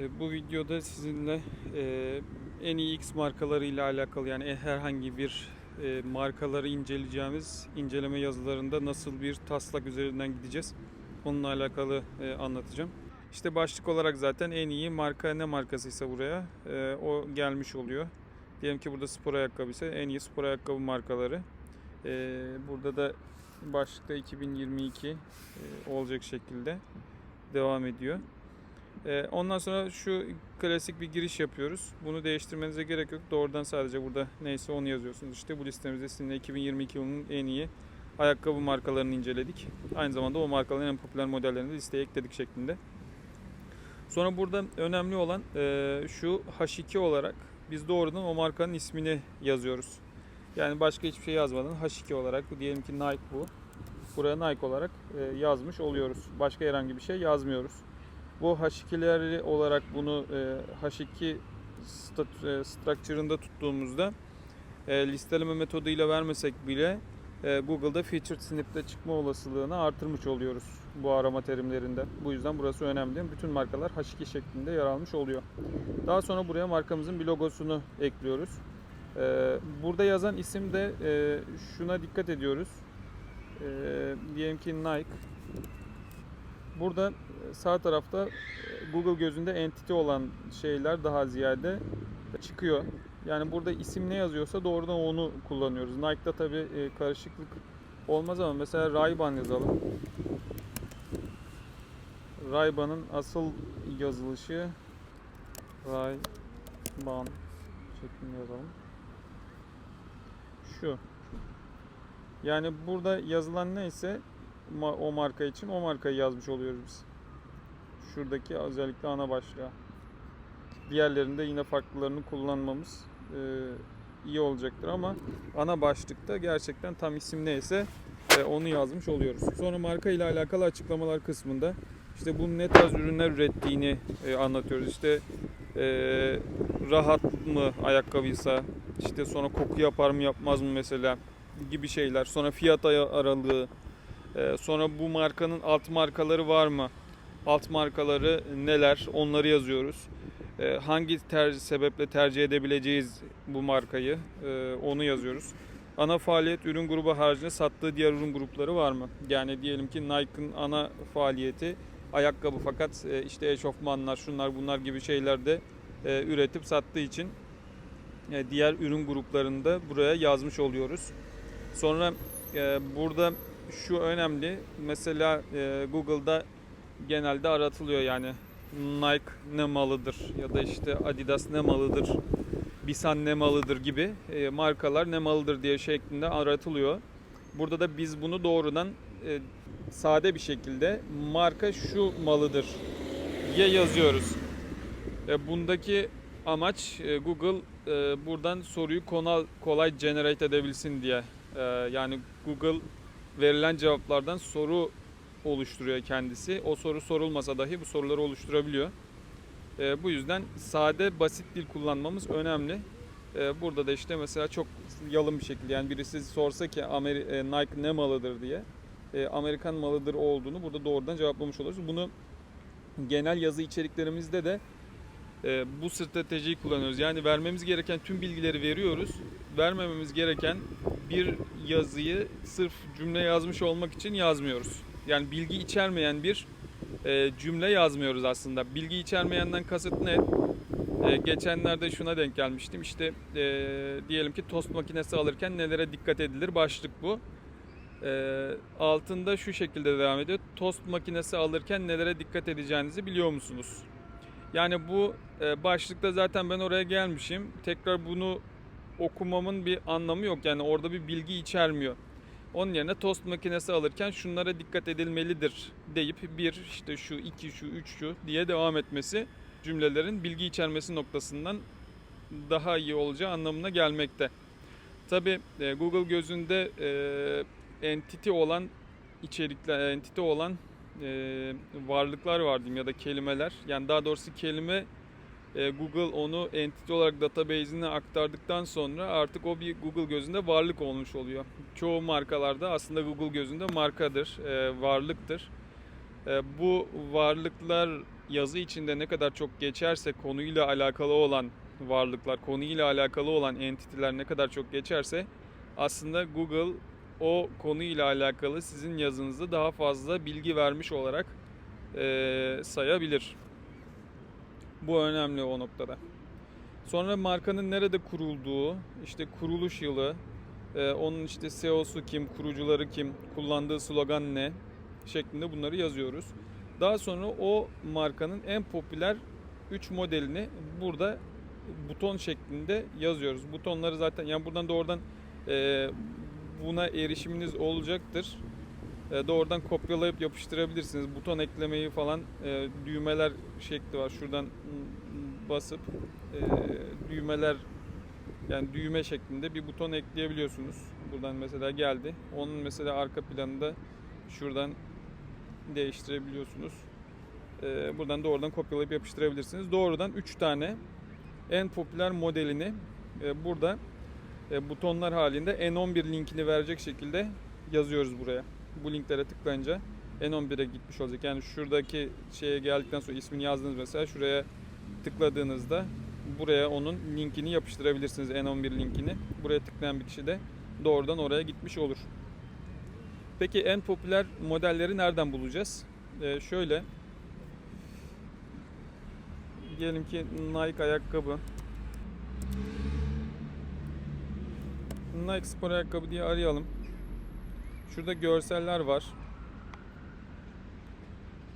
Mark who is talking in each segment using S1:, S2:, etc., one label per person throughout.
S1: E, Bu videoda sizinle e, en iyi X markaları ile alakalı yani herhangi bir e, markaları inceleyeceğimiz inceleme yazılarında nasıl bir taslak üzerinden gideceğiz. Onunla alakalı e, anlatacağım. İşte başlık olarak zaten en iyi marka ne markasıysa buraya e, o gelmiş oluyor. Diyelim ki burada spor ayakkabı ise en iyi spor ayakkabı markaları. E, burada da başlıkta 2022 e, olacak şekilde devam ediyor. Ee, Ondan sonra şu klasik bir giriş yapıyoruz. Bunu değiştirmenize gerek yok. Doğrudan sadece burada neyse onu yazıyorsunuz. İşte bu listemizde sizinle 2022 yılının en iyi ayakkabı markalarını inceledik. Aynı zamanda o markaların en popüler modellerini de listeye ekledik şeklinde. Sonra burada önemli olan e, şu H2 olarak biz doğrudan o markanın ismini yazıyoruz. Yani başka hiçbir şey yazmadan H2 olarak diyelim ki Nike bu. Buraya Nike olarak e, yazmış oluyoruz. Başka herhangi bir şey yazmıyoruz. Bu H2'leri olarak bunu e, H2 stat- e, structure'ında tuttuğumuzda e, listeleme metoduyla vermesek bile Google'da featured snip'te çıkma olasılığını artırmış oluyoruz bu arama terimlerinde. Bu yüzden burası önemli. Bütün markalar H2 şeklinde yer almış oluyor. Daha sonra buraya markamızın bir logosunu ekliyoruz. Burada yazan isim de şuna dikkat ediyoruz. Diyelim ki Nike. Burada sağ tarafta e, Google gözünde entity olan şeyler daha ziyade çıkıyor. Yani burada isim ne yazıyorsa doğrudan onu kullanıyoruz. Nike'da tabi karışıklık olmaz ama mesela Ray-Ban yazalım. Ray-Ban'ın asıl yazılışı Ray-Ban şeklinde yazalım. Şu. Yani burada yazılan neyse o marka için o markayı yazmış oluyoruz biz. Şuradaki özellikle ana başlığa. Diğerlerinde yine farklılarını kullanmamız e, iyi olacaktır ama ana başlıkta gerçekten tam isim neyse e, onu yazmış oluyoruz. Sonra marka ile alakalı açıklamalar kısmında işte bunun ne tarz ürünler ürettiğini e, anlatıyoruz. İşte e, rahat mı ayakkabıysa, işte sonra koku yapar mı yapmaz mı mesela gibi şeyler. Sonra fiyat aralığı, ee, sonra bu markanın alt markaları var mı? Alt markaları neler? Onları yazıyoruz. Ee, hangi ter- sebeple tercih edebileceğiz bu markayı? Ee, onu yazıyoruz. Ana faaliyet ürün grubu haricinde sattığı diğer ürün grupları var mı? Yani diyelim ki Nike'ın ana faaliyeti ayakkabı fakat e, işte eşofmanlar, şunlar bunlar gibi şeylerde e, üretip sattığı için e, diğer ürün gruplarını da buraya yazmış oluyoruz. Sonra burada şu önemli. Mesela e, Google'da genelde aratılıyor yani Nike ne malıdır ya da işte Adidas ne malıdır, Bisan ne malıdır gibi e, markalar ne malıdır diye şeklinde aratılıyor. Burada da biz bunu doğrudan e, sade bir şekilde marka şu malıdır diye yazıyoruz. E, bundaki amaç e, Google e, buradan soruyu kolay, kolay generate edebilsin diye. E, yani Google verilen cevaplardan soru oluşturuyor kendisi. O soru sorulmasa dahi bu soruları oluşturabiliyor. E, bu yüzden sade, basit dil kullanmamız önemli. E, burada da işte mesela çok yalın bir şekilde yani birisi sorsa ki Ameri- e, Nike ne malıdır diye e, Amerikan malıdır olduğunu burada doğrudan cevaplamış oluruz. Bunu genel yazı içeriklerimizde de e, bu stratejiyi kullanıyoruz. Yani vermemiz gereken tüm bilgileri veriyoruz. Vermememiz gereken bir yazıyı sırf cümle yazmış olmak için yazmıyoruz. Yani bilgi içermeyen bir e, cümle yazmıyoruz aslında. Bilgi içermeyenden kasıt ne? E, geçenlerde şuna denk gelmiştim. İşte diyelim ki tost makinesi alırken nelere dikkat edilir? Başlık bu. Altında şu şekilde devam ediyor. Tost makinesi alırken nelere dikkat edeceğinizi biliyor musunuz? Yani bu başlıkta zaten ben oraya gelmişim. Tekrar bunu okumamın bir anlamı yok. Yani orada bir bilgi içermiyor. Onun yerine tost makinesi alırken şunlara dikkat edilmelidir deyip bir işte şu iki şu üç şu diye devam etmesi cümlelerin bilgi içermesi noktasından daha iyi olacağı anlamına gelmekte. Tabi Google gözünde e, entity olan içerikler, entity olan e, varlıklar var diyeyim ya da kelimeler. Yani daha doğrusu kelime e, Google onu entity olarak database'ine aktardıktan sonra artık o bir Google gözünde varlık olmuş oluyor. Çoğu markalarda aslında Google gözünde markadır, e, varlıktır. E, bu varlıklar yazı içinde ne kadar çok geçerse konuyla alakalı olan varlıklar, konuyla alakalı olan entiteler ne kadar çok geçerse aslında Google o konuyla alakalı sizin yazınızda daha fazla bilgi vermiş olarak sayabilir. Bu önemli o noktada. Sonra markanın nerede kurulduğu, işte kuruluş yılı, e, onun işte CEO'su kim, kurucuları kim, kullandığı slogan ne şeklinde bunları yazıyoruz. Daha sonra o markanın en popüler 3 modelini burada buton şeklinde yazıyoruz. Butonları zaten yani buradan doğrudan e, buna erişiminiz olacaktır. E, doğrudan kopyalayıp yapıştırabilirsiniz. Buton eklemeyi falan e, düğmeler şekli var. Şuradan basıp e, düğmeler yani düğme şeklinde bir buton ekleyebiliyorsunuz. Buradan mesela geldi. Onun mesela arka planında şuradan değiştirebiliyorsunuz. E, buradan doğrudan kopyalayıp yapıştırabilirsiniz. Doğrudan 3 tane en popüler modelini e, burada e, butonlar halinde N11 linkini verecek şekilde yazıyoruz buraya. Bu linklere tıklayınca N11'e gitmiş olacak. Yani şuradaki şeye geldikten sonra ismini yazdınız mesela şuraya tıkladığınızda buraya onun linkini yapıştırabilirsiniz N11 linkini. Buraya tıklayan bir kişi de doğrudan oraya gitmiş olur. Peki en popüler modelleri nereden bulacağız? Ee, şöyle diyelim ki Nike ayakkabı Nike spor ayakkabı diye arayalım. Şurada görseller var.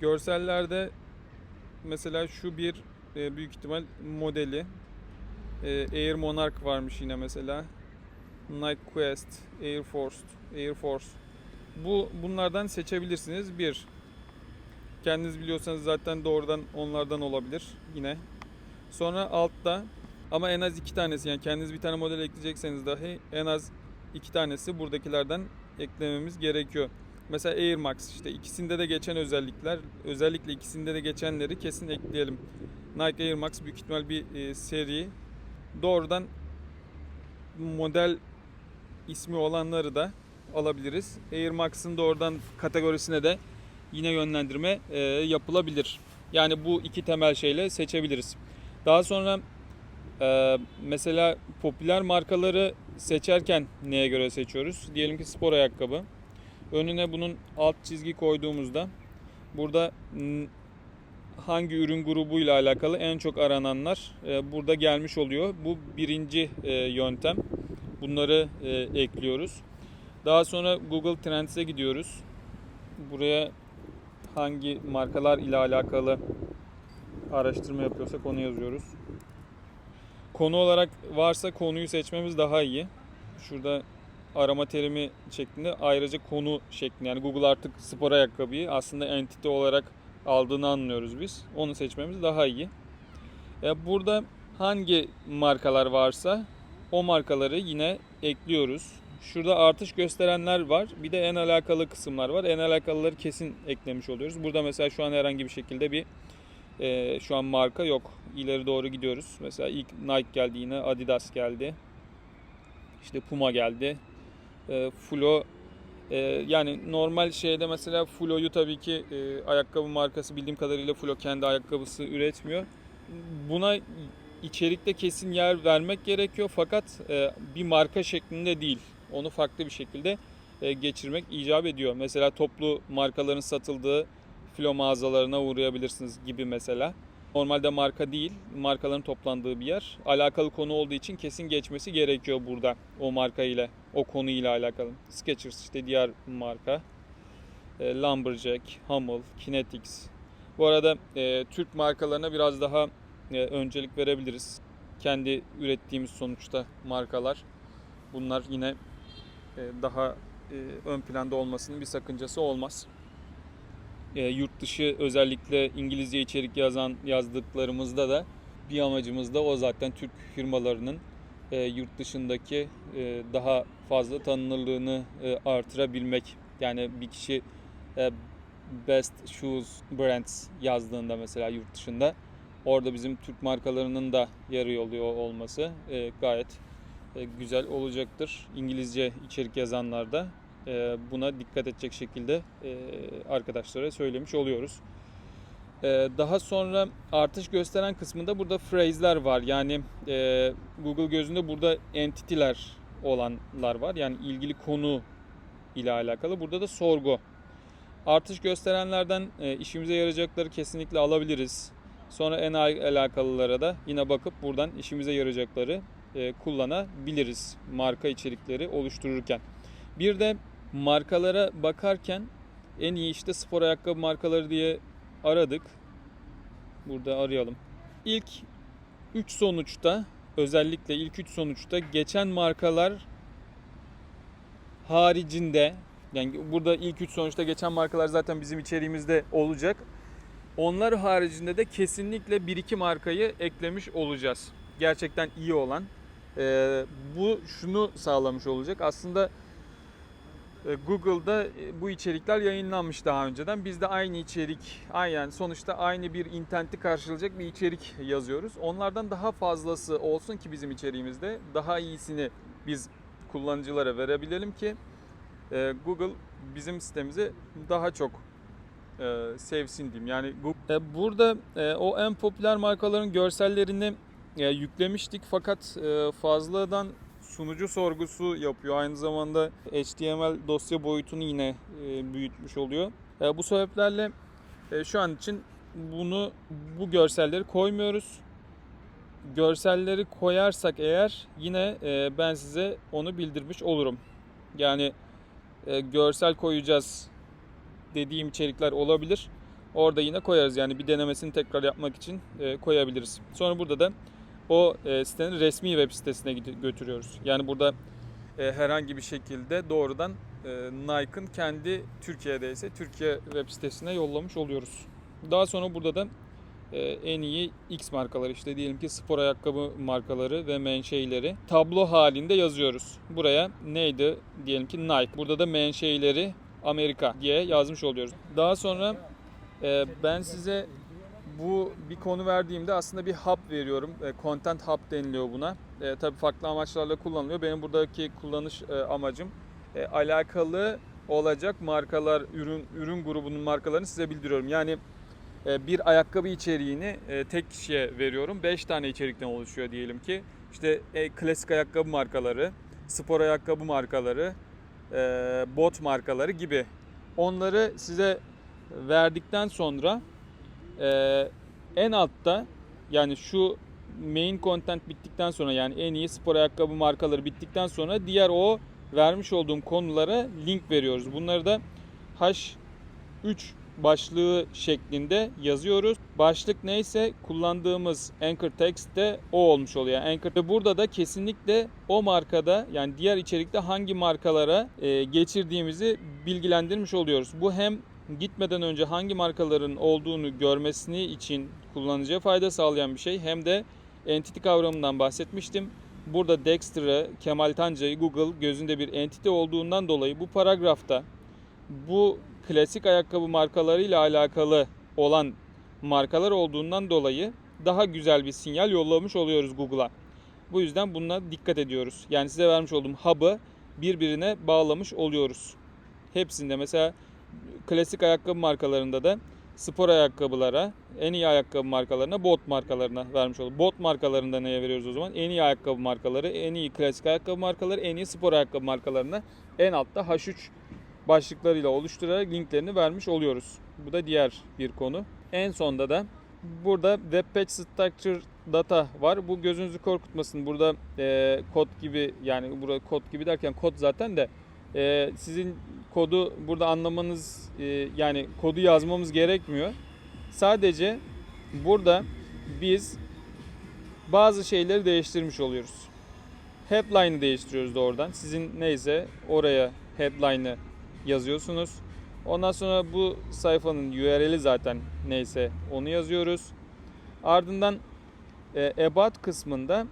S1: Görsellerde mesela şu bir e, büyük ihtimal modeli. E, Air Monarch varmış yine mesela. Nike Quest, Air Force, Air Force. Bu bunlardan seçebilirsiniz. Bir. Kendiniz biliyorsanız zaten doğrudan onlardan olabilir yine. Sonra altta ama en az iki tanesi yani kendiniz bir tane model ekleyecekseniz dahi en az iki tanesi buradakilerden eklememiz gerekiyor. Mesela Air Max işte ikisinde de geçen özellikler özellikle ikisinde de geçenleri kesin ekleyelim. Nike Air Max büyük ihtimal bir e, seri. Doğrudan model ismi olanları da alabiliriz. Air Max'ın doğrudan kategorisine de yine yönlendirme e, yapılabilir. Yani bu iki temel şeyle seçebiliriz. Daha sonra e, mesela popüler markaları seçerken neye göre seçiyoruz? Diyelim ki spor ayakkabı. Önüne bunun alt çizgi koyduğumuzda burada hangi ürün grubuyla alakalı en çok arananlar e, burada gelmiş oluyor. Bu birinci e, yöntem. Bunları e, ekliyoruz. Daha sonra Google Trends'e gidiyoruz. Buraya hangi markalar ile alakalı araştırma yapıyorsak onu yazıyoruz. Konu olarak varsa konuyu seçmemiz daha iyi. Şurada arama terimi şeklinde ayrıca konu şeklinde yani Google artık spor ayakkabıyı aslında entite olarak aldığını anlıyoruz biz. Onu seçmemiz daha iyi. E, burada hangi markalar varsa o markaları yine ekliyoruz. Şurada artış gösterenler var. Bir de en alakalı kısımlar var. En alakalıları kesin eklemiş oluyoruz. Burada mesela şu an herhangi bir şekilde bir e, şu an marka yok. İleri doğru gidiyoruz. Mesela ilk Nike geldi yine Adidas geldi. İşte Puma geldi. E, Flo e, yani normal şeyde mesela Flo'yu tabii ki e, ayakkabı markası bildiğim kadarıyla Flo kendi ayakkabısı üretmiyor. Buna içerikte kesin yer vermek gerekiyor fakat e, bir marka şeklinde değil. Onu farklı bir şekilde e, geçirmek icap ediyor. Mesela toplu markaların satıldığı filo mağazalarına uğrayabilirsiniz gibi mesela. Normalde marka değil, markaların toplandığı bir yer. Alakalı konu olduğu için kesin geçmesi gerekiyor burada o marka ile, o konu ile alakalı. Skechers işte diğer marka. E, Lumberjack, Hummel, Kinetics. Bu arada e, Türk markalarına biraz daha e, öncelik verebiliriz. Kendi ürettiğimiz sonuçta markalar. Bunlar yine e, daha e, ön planda olmasının bir sakıncası olmaz. E, yurt dışı özellikle İngilizce içerik yazan yazdıklarımızda da bir amacımız da o zaten Türk firmalarının e, yurt dışındaki e, daha fazla tanınırlığını e, artırabilmek. Yani bir kişi e, Best Shoes Brands yazdığında mesela yurt dışında orada bizim Türk markalarının da yarı oluyor olması gayet güzel olacaktır. İngilizce içerik yazanlar da e, buna dikkat edecek şekilde e, arkadaşlara söylemiş oluyoruz. Ee, daha sonra artış gösteren kısmında burada phrase'ler var. Yani e, Google gözünde burada entity'ler olanlar var. Yani ilgili konu ile alakalı. Burada da sorgu. Artış gösterenlerden e, işimize yarayacakları kesinlikle alabiliriz. Sonra en al- alakalılara da yine bakıp buradan işimize yarayacakları kullanabiliriz marka içerikleri oluştururken. Bir de markalara bakarken en iyi işte spor ayakkabı markaları diye aradık. Burada arayalım. İlk 3 sonuçta özellikle ilk 3 sonuçta geçen markalar haricinde yani burada ilk 3 sonuçta geçen markalar zaten bizim içeriğimizde olacak. Onlar haricinde de kesinlikle 1-2 markayı eklemiş olacağız. Gerçekten iyi olan. Ee, bu şunu sağlamış olacak. Aslında Google'da e, bu içerikler yayınlanmış daha önceden. Biz de aynı içerik, aynen sonuçta aynı bir interneti karşılayacak bir içerik yazıyoruz. Onlardan daha fazlası olsun ki bizim içeriğimizde daha iyisini biz kullanıcılara verebilelim ki e, Google bizim sitemizi daha çok e, sevsin diyeyim. Yani Google, burada o en popüler markaların görsellerini yüklemiştik fakat fazladan sunucu sorgusu yapıyor. Aynı zamanda HTML dosya boyutunu yine e, büyütmüş oluyor. E, bu sebeplerle e, şu an için bunu bu görselleri koymuyoruz. Görselleri koyarsak eğer yine ben size onu bildirmiş olurum. Yani görsel koyacağız dediğim içerikler olabilir. Orada yine koyarız. Yani bir denemesini tekrar yapmak için koyabiliriz. Sonra burada da o e, sitenin resmi web sitesine götürüyoruz. Yani burada e, herhangi bir şekilde doğrudan e, Nike'ın kendi Türkiye'de ise Türkiye web sitesine yollamış oluyoruz. Daha sonra burada da e, en iyi X markaları işte diyelim ki spor ayakkabı markaları ve menşeileri tablo halinde yazıyoruz. Buraya neydi diyelim ki Nike. Burada da menşeileri Amerika diye yazmış oluyoruz. Daha sonra e, ben size bu bir konu verdiğimde aslında bir hub veriyorum. E, Content hub deniliyor buna. E, tabii farklı amaçlarla kullanılıyor. Benim buradaki kullanış e, amacım e, alakalı olacak markalar, ürün ürün grubunun markalarını size bildiriyorum. Yani e, bir ayakkabı içeriğini e, tek kişiye veriyorum. 5 tane içerikten oluşuyor diyelim ki. İşte e, klasik ayakkabı markaları, spor ayakkabı markaları, e, bot markaları gibi. Onları size verdikten sonra e, en altta yani şu main content bittikten sonra yani en iyi spor ayakkabı markaları bittikten sonra diğer o vermiş olduğum konulara link veriyoruz. Bunları da H3 başlığı şeklinde yazıyoruz. Başlık neyse kullandığımız anchor text de o olmuş oluyor. Anchor ve burada da kesinlikle o markada yani diğer içerikte hangi markalara e, geçirdiğimizi bilgilendirmiş oluyoruz. Bu hem gitmeden önce hangi markaların olduğunu görmesini için kullanıcıya fayda sağlayan bir şey hem de entity kavramından bahsetmiştim. Burada Dexter'ı, Kemal Tanca'yı Google gözünde bir entity olduğundan dolayı bu paragrafta bu klasik ayakkabı markalarıyla alakalı olan markalar olduğundan dolayı daha güzel bir sinyal yollamış oluyoruz Google'a. Bu yüzden buna dikkat ediyoruz. Yani size vermiş olduğum hub'ı birbirine bağlamış oluyoruz. Hepsinde mesela klasik ayakkabı markalarında da spor ayakkabılara, en iyi ayakkabı markalarına, bot markalarına vermiş olduk. Bot markalarında neye veriyoruz o zaman? En iyi ayakkabı markaları, en iyi klasik ayakkabı markaları, en iyi spor ayakkabı markalarına en altta H3 başlıklarıyla oluşturarak linklerini vermiş oluyoruz. Bu da diğer bir konu. En sonda da burada web page structure data var. Bu gözünüzü korkutmasın. Burada e, kod gibi yani burada kod gibi derken kod zaten de e, sizin kodu burada anlamanız e, yani kodu yazmamız gerekmiyor. Sadece burada biz bazı şeyleri değiştirmiş oluyoruz. Headline'ı değiştiriyoruz doğrudan. Sizin neyse oraya headline'ı yazıyorsunuz. Ondan sonra bu sayfanın URL'i zaten neyse onu yazıyoruz. Ardından e, about kısmında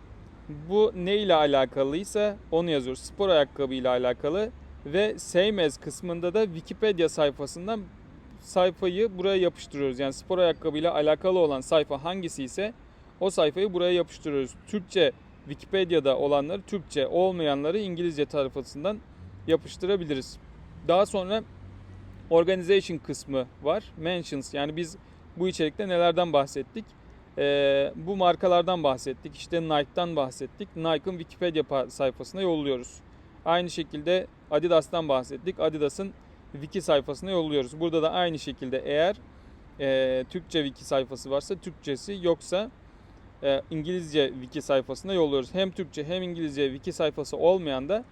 S1: bu ne ile alakalıysa onu yazıyoruz. Spor ayakkabı ile alakalı ve as kısmında da Wikipedia sayfasından sayfayı buraya yapıştırıyoruz. Yani spor ayakkabı ile alakalı olan sayfa hangisi ise o sayfayı buraya yapıştırıyoruz. Türkçe Wikipedia'da olanları Türkçe, olmayanları İngilizce tarafından yapıştırabiliriz. Daha sonra organization kısmı var. Mentions yani biz Bu içerikte nelerden bahsettik? Ee, bu markalardan bahsettik. İşte Nike'dan bahsettik. Nike'ın Wikipedia sayfasına yolluyoruz. Aynı şekilde Adidas'tan bahsettik. Adidas'ın wiki sayfasına yolluyoruz. Burada da aynı şekilde eğer e, Türkçe wiki sayfası varsa Türkçesi yoksa e, İngilizce wiki sayfasına yolluyoruz. Hem Türkçe hem İngilizce wiki sayfası olmayan da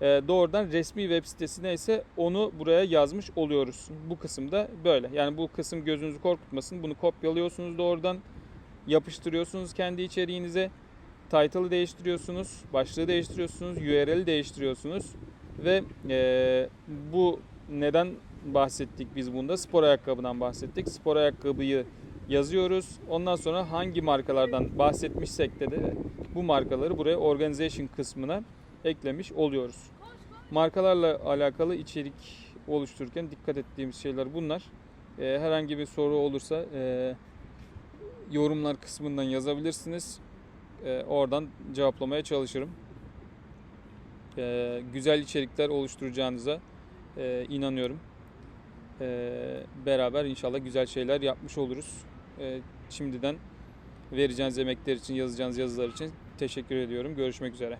S1: e, doğrudan resmi web sitesine ise onu buraya yazmış oluyoruz. Bu kısımda böyle. Yani bu kısım gözünüzü korkutmasın. Bunu kopyalıyorsunuz doğrudan yapıştırıyorsunuz kendi içeriğinize. Title'ı değiştiriyorsunuz, başlığı değiştiriyorsunuz, URL'i değiştiriyorsunuz ve e, bu neden bahsettik biz bunda? Spor ayakkabıdan bahsettik. Spor ayakkabıyı yazıyoruz. Ondan sonra hangi markalardan bahsetmişsek de, de bu markaları buraya organization kısmına eklemiş oluyoruz. Markalarla alakalı içerik oluştururken dikkat ettiğimiz şeyler bunlar. E, herhangi bir soru olursa e, yorumlar kısmından yazabilirsiniz. E, oradan cevaplamaya çalışırım. E, güzel içerikler oluşturacağınıza e, inanıyorum. E, beraber inşallah güzel şeyler yapmış oluruz. E, şimdiden vereceğiniz emekler için, yazacağınız yazılar için teşekkür ediyorum. Görüşmek üzere.